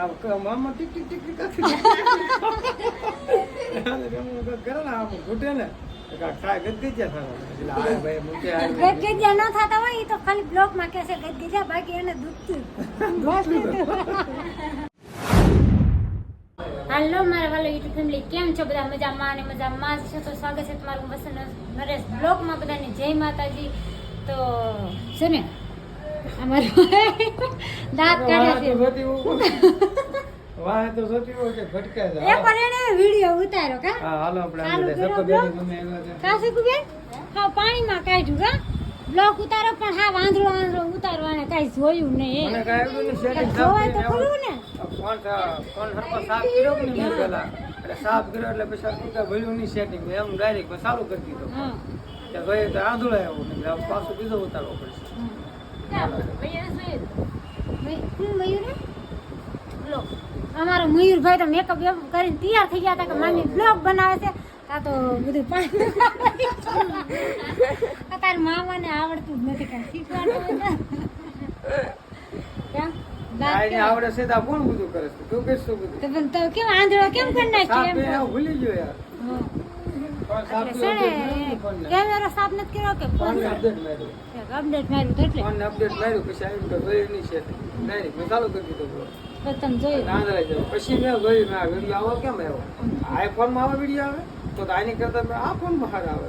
આ મામા tick tick tick કરે. ને આમ ઘૂંટે ને. ન થતા હોય તો ખાલી છે બાકી એને દુખતું હાલો મારા વાલો યુટ્યુબ ફેમિલી કેમ છો બધા? મજામાં અને મજામાં છો? તો સ્વાગત છે તમારું વસન નરેશ બ્લોગમાં બધાને. જય માતાજી. તો છે ને અમારું દાંત છે. વાહ તો એ પણ એને વીડિયો ઉતાર્યો કા હા, હાલો આપણે. ગમે. હા પાણીમાં કાઢ્યું કા બ્લોક ઉતારો પણ હા વાંદરો વાંદરો ઉતારવાને કાંઈ જોયું નહીં મને કાંઈ આવ્યું નહીં, setting સાફ જોવાય તો ખરું ને ફોન ફોન સરખો સાફ કર્યો કે નહીં મેં એટલે સાફ કર્યો એટલે પછી શું ભર્યું નહીં. મેં એમ direct ચાલુ કરી દીધો. હા કે ભાઈ તો આંધળો આવ્યો ને પાછું બીજો ઉતારવો પડશે. મય- કોણ મયુર હે? લો અમારો મયુરભાઈ તો મેકઅપ એમ કરીને તૈયાર થઈ ગયા હતા કે મામી બ્લોગ બનાવે છે આ તો બધું પાણી તાર મામાને આવડતું જ નથી કાંઈ શીખવાનું કેમ દાંત આ આવડે છે તો કોણ બધું કરે છે? તું કરીશ તો બધું. તો કેમ આંધળો કેમ કરી નાખ્યો એમ ભૂલી ગયો યાર. એટલે. કેમેરો સાફ નથી કર્યો કે ફોન? update અપડેટ માર્યું તો એટલે. ફોનને update માર્યું, પછી આવીને તો ગયું નહીં છે. Direct મેં ચાલુ કરી દીધો તો. તમે જોયું. આંધળાઈ જાવ. પછી મેં ગયું મેં આ વીડિયો આવો કેમ આવ્યો? આઈફોનમાં આવે વીડિયો આવે? તો તો આની કરતા મેં આ ફોનમાં સારા આવે.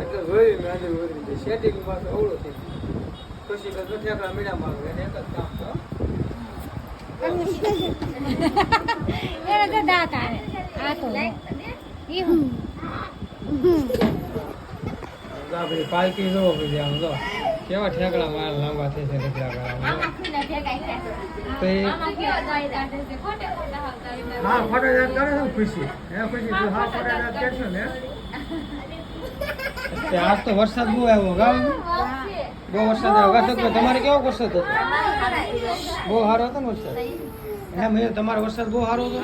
એટલે જોયું મેં આજે જોયું સેટિંગ પાસે અવળું થઈ પછી તો ઠેકડા મારું એક જ કામ એને તો દાંત આવે. આ તો. ઈ હું. આજ તો વરસાદ બહુ આવ્યો ગામ બહુ વરસાદ આવ્યો. તમારે કેવો વરસાદ હતો? બહુ સારો હતો ને વરસાદ? હે મેં તમારો વરસાદ બહુ સારો હતો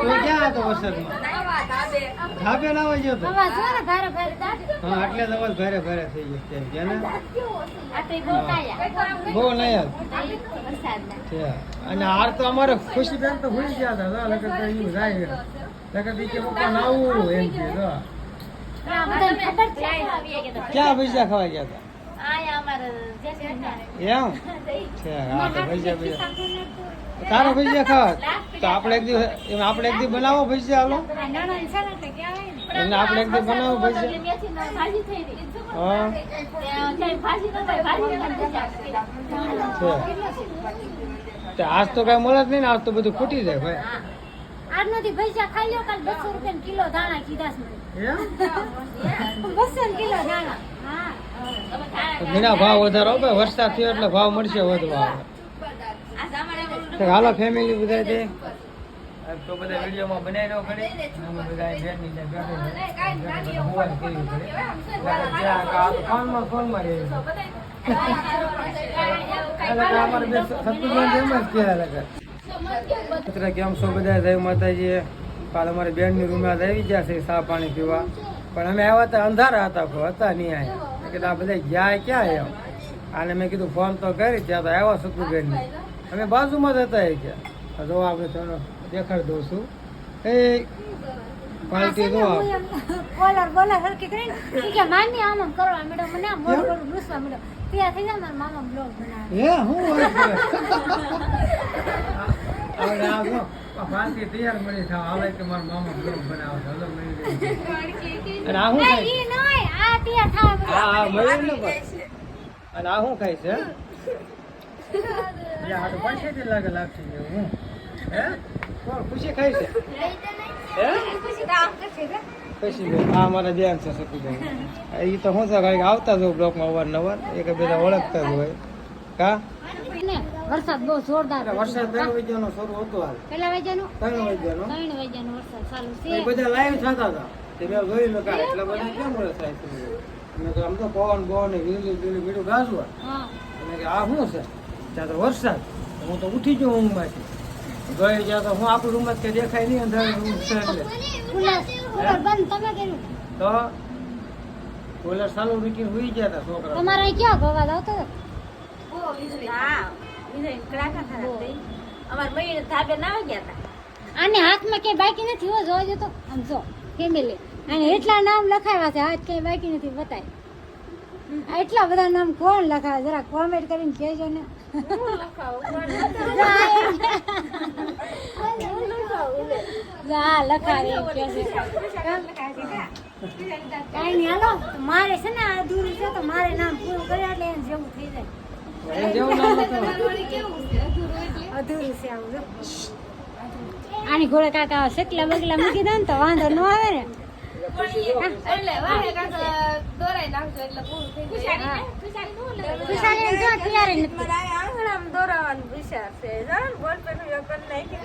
તો ક્યાં હતો વરસાદમાં? ધાબે. ના હોય ગયો હતો અવાજ જો ને ભારે ભારે દાંત હા એટલે જ અવાજ ભારે ભારે થઈ જશે છે કે ને આટલી બોટાયા બહુ નયા અને આર તો અમારે ખુશી બેન તો ભૂલી ગયા હતા. લગત તો એવું જાય લગત કે પપ્પા નાવું એમ કે છે. ક્યાં પૈસા ખવાઈ ગયા હતા? એમ? છે હા પૈસા પૈસા તારો ભજીયા ખાસ તો આપણે એક દિવસ આપણે એક દિવસ બનાવો ભજીયા હાલો. આ નાના છે ને તે કહેવાય ને એમને આપણે એક દિવસ બનાવો ભજીયા. હા. આજ તો કઈ મળે જ નહીં ને આજ તો બધું ખૂટી જાય ભાઈ. આજનોથી પૈસા ખાઈ લ્યો કાલ બસો રૂપિયા કિલો દાણા કીધા છે બસો કિલો દાણા હા તો ભાવ વધારો વરસાદ થયો એટલે ભાવ મળશે વધવા. હાલો ફેમિલી બધા છે? તો બધા વિડીયોમાં બનાવી રહ્યો ઘડી અમે બધા બેનની આ ફોનમાં ફોનમાં રહે. મિત્રો કેમ છો બધા જય માતાજી. કાલ અમારે બેનની રૂમે આવી ગયા છે સા પાણી પીવા. પણ અમે આવ્યા હતા અંધારા હતા પણ હતા નહીં આવ્યા મેં કીધું આ બધા ગયા ક્યાં એમ? અને મેં કીધું ફોન તો કરી ત્યાં તો આવ્યા સતુભાઈ અમે બાજુમાં જ હતા એ ક્યાં જો આપણે દેખાડ દઉં છું. એ જો આપ. કોલર બોલર હરકી કરીને કે મામી આમ આમ કરવા મેડમ મને આમ મોર મોર રૂસવા મેડમ ત્યાં થઈ જાય મારા મામા બ્લોગ બનાવે. હે હું કરે? હવે આ જો, આ તૈયાર મળી થાવ આવે કે મારા મામા બ્લોગ બનાવે. હલો મળી. અને આ ના, થાય આ ત્યાં થાવ હા હા મળી ને અને આ ખાય છે? આ તો પાછળથી લાગે લાગશે હું હે ખુશી ખાય છે હે બેન, મારા બેન છે સતીબેન એ તો શું છે કાંઈક આવતા જ હોય બ્લોકમાં અવારનવાર એક બધા ઓળખતા જ હોય કા વરસાદ બહુ જોરદાર વરસાદ ત્રણ વાગ્યાનો શરૂ હતો હાલ પેલા વાગ્યાનો ત્રણ વાગ્યાનો ત્રણ વાગ્યાનો વરસાદ ચાલુ છે બધા લાઈવ થતા હતા તે. મેં એટલા બધા કેમ મળે થાય છે મેં તો આમ તો પવન પવન વીજળી વીજળી બીડું ગાજવા કે આ શું છે? ત્યાં તો વરસાદ. હું તો ઉઠી ગયો ઊંઘમાંથી. ગઈ જ્યાં તો હું આપણું રૂમ જ કે દેખાય નહીં અંધારું રૂમ છે એટલે. તો કુલર ચાલુ મૂકીને સુઈ ગયા હતા છોકરા તમારે અહીં ક્યાં ભવા આવતો અમાર મયુર ધાબે ના ગયા હતા આને હાથમાં ક્યાંય બાકી નથી હો જોજો તો. આમ જો ફેમિલી અને એટલા નામ લખાવ્યા છે હાથ ક્યાંય બાકી નથી બતાય. એટલા બધા નામ કોણ લખાવે? જરા કોમેન્ટ કરીને કહેજો ને. હા લખાવે કાંઈ નહીં હાલો મારે છે ને આ અધૂરું છે તો મારે નામ પૂરું કર્યા એટલે એને જેવું થઈ જાય. અધૂરું છે આવું આની ઘોડે કાકા શેકલા બગલા મૂકી દે ને તો વાંધો ન આવે ને.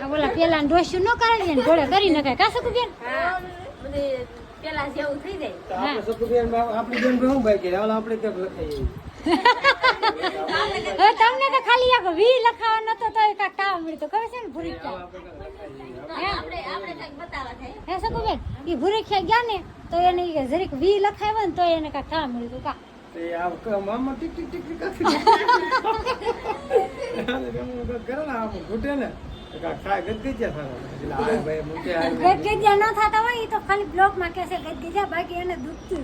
બોલા પેલા ડોસ્યું ન કરે છે ને ઘોડે કરી નાખાય કા શકું બેન પેલા જેવું થઈ જાય. આપણે આપણી ભાઈ ત્યાં લખાઈએ હવે તમને તો ખાલી આખો વી લખાવાનો નતો તો કા કામ મળ્યું. ખબર છે ને? ભૂરી હાલો આપણે હે? આપણે આપણે કંઈક થાય હે શકું બેન એ ભૂરી ગયા ને તો એને જરીક વી લખાવ્યો ને તો એને કા કામ મળ્યું કા? ક- કે ને ગદગદિયા થાતા. ન હોય એ તો ખાલી બ્લોકમાં કહેશે ગદગદિયા બાકી એને દુખતું.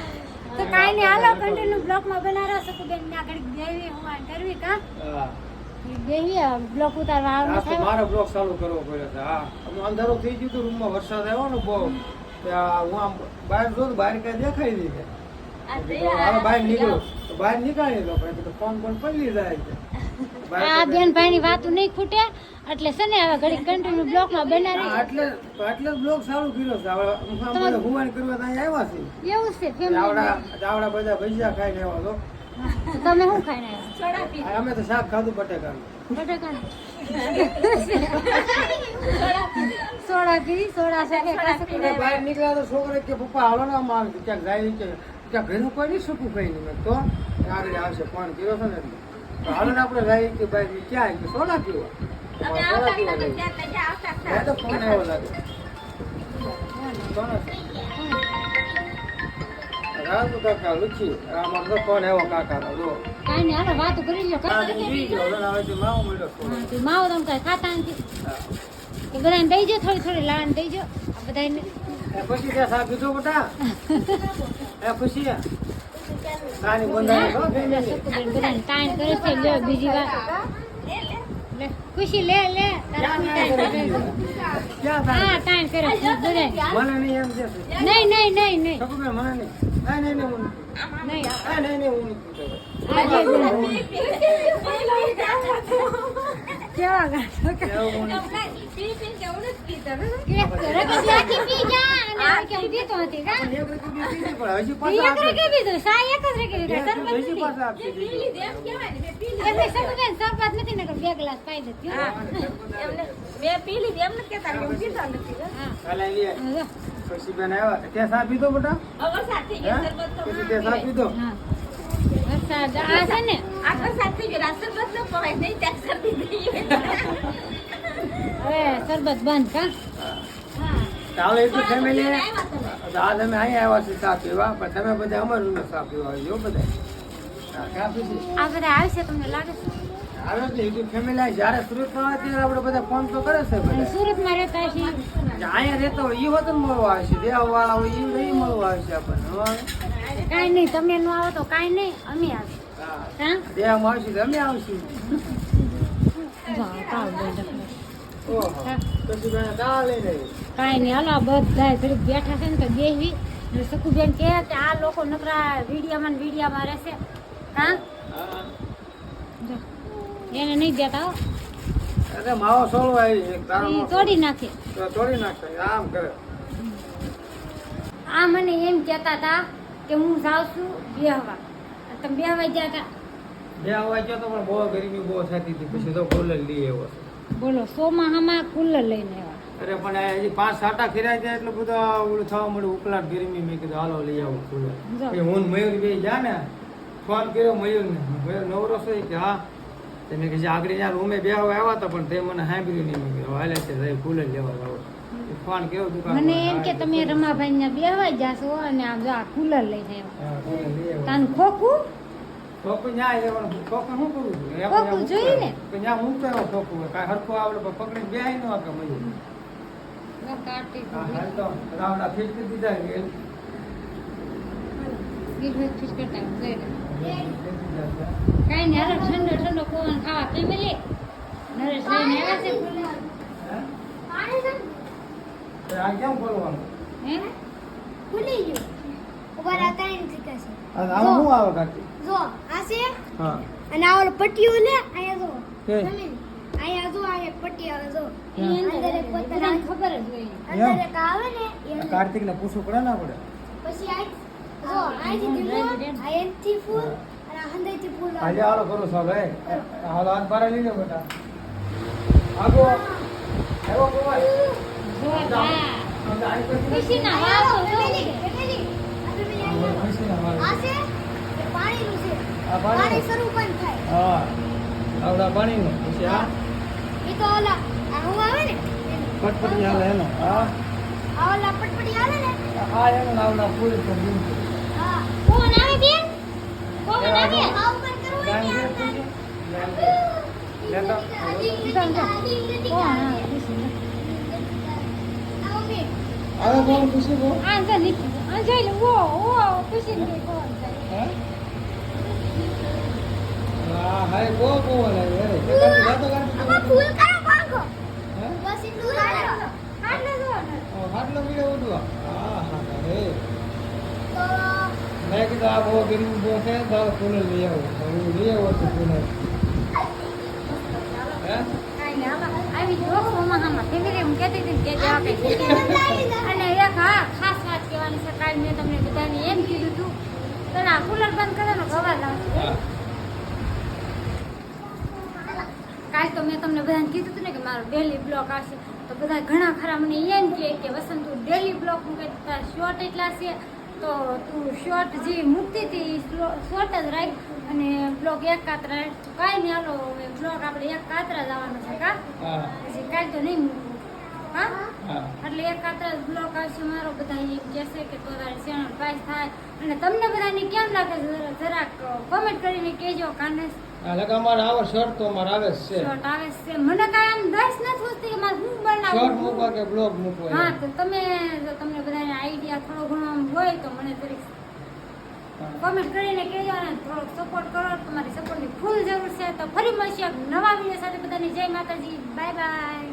કાંઈ નહીં હાલો કન્ટિન્યુ બ્લોકમાં બનાવો શકું બેન ને ઘડીક દેવી હું આમ કરવી કા? દેવી બ્લોક ઉતારવા આજ આવવાનું થાય. મારો બ્લોક ચાલુ કરવો પડ્યો છે હા. હું અંધારો થઈ ગયું હતું રૂમમાં વરસાદ આવ્યો ને બહુ હું આમ બહાર જો બહાર કઈ દેખાય નહીં. આ બહાર નીકળો. તો બહાર નીકળી લો પછી તો ફોન ફોન પડી જાય છે. આ બેન ભાઈ ની વાતું નહીં ખૂટે એટલે છે ને હવે ઘડી કન્ટિન્યુ બ્લોકમાં હા, રહી એટલે એટલે બ્લોક સારું કર્યો છે. હવે બધા હુવાન કરવા તો આવ્યા છે એવું છે ફેમિલી આવડા આવડા બધા ભજીયા ખાઈને આવ્યા છો. તમે શું ખાઈને આવ્યા? અમે તો શાક ખાધું બટેકા બટેકા સોડા પી સોડા અને બહાર નીકળ્યા તો છોકરા કે પપ્પા હાલો ને આમ ક્યાંક જાય કે ક્યાંક ઘરનું કોઈ નહીં શકું કઈ નહીં. તો આગળ આવશે ફોન કર્યો છે ને હાલો ને આપણે જાય કે ભાઈ ક્યાં? આવી સોના પીવા. ત્યાં ત્યાં મેં તો ફોન આવ્યો લાગે. રામ કાકા લુચી આમાં તો ફોન આવ્યો કાકા જો. કાંઈ નહીં હાલો વાતો કરી લો ગયો હવે તો માવો મળ્યો થોડો. માવો તમે કાંઈ ખાતા નથી. હા. તો દઈ દઈજો થોડી થોડી લાણ દઈજો આ બધાને એ પછી ત્યાં સા પીધો બેટા? એ ખુશી છો? ફેમિલી શકુબેન બધાને ટાઈમ કરે છે લ્યો બીજી વાર. લે ખુશી લે લે છે? હા ટાઈમ કરે છે બધાને મને નહીં એમ છે. નહીં નહીં નહીં નહીં. મને નહીં. નહીં નહીં નહીં. નહીં. નહીં હું. કેવા ગાતો કે જા જ ખુશીબેન આવ્યા ત્યાં સા પીધો બેટા હવે શરબત તો પછી તે સા પીધો? વરસાદ આ છે ને. આ વરસાદ થઈ ગયો આ શરબત ન પવાય નહીં ત્યાં થઈ ગઈ હવે શરબત બંધ કા? હા. ચાલો એટલું ફેમિલી આવ્યા તમે અહીંયા આવ્યા છીએ ચા પીવા પણ તમે બધા અમારું રૂમે ચા પીવા આવજો બધા. આ બધા આવશે તમને લાગે છે? આવે છે યુટ્યુબ ફેમિલી જ્યારે સુરતમાં આવે ત્યારે આપણે બધા ફોન તો કરે છે બધા. સુરતમાં રહેતા છે અહીંયા રહેતા હોય એ વતન મળવા આવશે દેવા હોય એ નહીં મળવા આવશે આપણને કાંઈ નહીં તમે ન આવો તો કાંઈ નહીં અમે આવશે. તો અમે આવશું. કાંઈ નહીં હાલો બધા ઘડીક બેઠા છે ને તો બેહવી ને શકુબેન કહે કે આ લોકો નકરા વિડીયામાં ને વિડીયામાં રહેશે હા. એને નહીં દેતા અરે માવો સોળો આવી છે તારો તોડી નાખે. તોડી નાખે આમ કરે. આ મને એમ કહેતા હતા કે હું જાઉં છું બેહવા. તમે બેહવા ગયા હતા. બેહવા ગયો તો પણ બહુ ગરીબી બહુ થતી હતી પછી તો કુલર લઈ આવ્યો બોલો સોમાહામાં કુલર લઈને આવ્યા. અરે પણ હજી પાંચ સાટા ફેરાય જાય એટલે બધું ઓલું થવા મળ્યું ઉકળાટ ગરમી મેં કીધું હાલો લઈ આવું કુલર. હું મયુર બે જા ને ફોન કર્યો મયુર ને મયુર નવરો છે? કે હા. તેને કે આગળ ત્યાં રૂમે બે આવ્યા હતા પણ તે મને સાંભળ્યું નહીં. મેં હાલે છે કુલર લેવા જાવ ફોન કેવો દુકાન મને એમ કે તમે રમાભાઈ ને બેહવા જાશો અને આમ જો આ કુલર લઈને લઈ આવ્યો. તાન ખોખું? ન્યા ટોપું શું કરું છું આપણે જોઈએ ને. ન્યા હોય કાંઈ હરખું આવડે પણ પકડીને બેહાય ન આપે મળી કાઢી હા હાલ તો રાવડા ફીટ કરી દીધા કે ફિશ કરતા જોઈ નહીં ઠંડો ઠંડો પવન ખાવા. ફેમિલી નરેશ લઈને આવ્યા છે. આ કેમ ખોલવાનું? હે? ખુલી ગયું. ઉપર આ ત્રણ છે. આ આમાં શું આવે કાકી જો. છે? હા. અને આ ઓલો પટ્ટીઓ લે આયા જો? જમીન. આયા જો આ એક પટ્ટી આવે જો અંદર અંદર એક પતરા. ખબર જ હોય. અંદર એક આવે ને એ કાર્તિક ને પૂછવું પડે ના પડે પછી આ જો અહીંથી ધીમો આ એનથી ફૂલ અને આ હંદેથી ફૂલ આજે હાલો કરો સાહેબ ભાઈ હાલો હાથ બારે લઈ લો બેટા. આગો. જોરદાર અંદર આઈ પછી ખુશીના અહીંયા વાવો જો, જોઈ ફેમિલી, ફેમિલી. આ જો. આ છે? એ પાણીનું છે. આ પાણીનું? પાણી શરૂ પણ થાય. હા. આવડા પાણીનું. પછી આ? એ તો ઓલા આ હું આવે ને? એનું. પટપટી હાલે એનો. હા. આ ઓલા પટપટી આવે ને? આ એનો ને આવડા ફૂલ તો બીજું છે. હા. કોણ આવે બેન? કોણ આવે? આવું પણ કરવું હોય ને આમ થાય. લેતો કોણ આવે ખુશી આવો બેન. આવે કોણ ખુશી બહુ આ જો નીકળી આ જોઈ લે ઓ ઓ ખુશી ને મેં કીધું આ બહુ ગરીબ બહુ છે તો આ ફૂલ લઈ આવું. હું લઈ આવું છું ને. અને એક હા ખાસ વાત કહેવાની છે કાલ મેં તમને બધાને એમ કીધું હતું તો ના કુલર બંધ કરવાનો ખબર લાવશે હા કાલ તો મેં તમને બધાને કીધું હતું ને કે મારો ડેલી બ્લોક આવશે. તો બધા ઘણા ખરા મને એમ કહે કે વસંત તું ડેલી બ્લોક મૂકે તારા શોર્ટ એટલા છે. તો તું શોર્ટ જે મૂકતી હતી શોર્ટ જ રાખ અને બ્લોક એક કાતરા. કાંઈ નહીં હવે બ્લોક આપણે એક કાતરા જવાનો છે કા? પછી કાંઈ તો નહીં મૂકવું. હા? એટલે એક કાતરા બ્લોક આવશે મારો બધા એમ કહેશે કે તો તારી ચેનલ પાસ થાય. અને તમને બધાને કેમ લાગે છે જરાક કોમેન્ટ કરીને કહેજો કાને આ અમારે આવો શર્ટ તો અમારે આવે છે. શોર્ટ આવે છે. મને કાંઈ આમ દસ નથી હોતી કે મારે શું શર્ટ બનાવવું કે બ્લોગ મૂકવા હા તો તમે જો તમને બધાને આઈડિયા થોડો ઘણો આમ હોય તો મને જરીક કોમેન્ટ કરીને કહેજો અને થોડોક સપોર્ટ કરો. તમારી સપોર્ટની ફૂલ જરૂર છે. તો ફરી મળશે નવા વીડિયો સાથે. બધાને જય માતાજી. Bye bye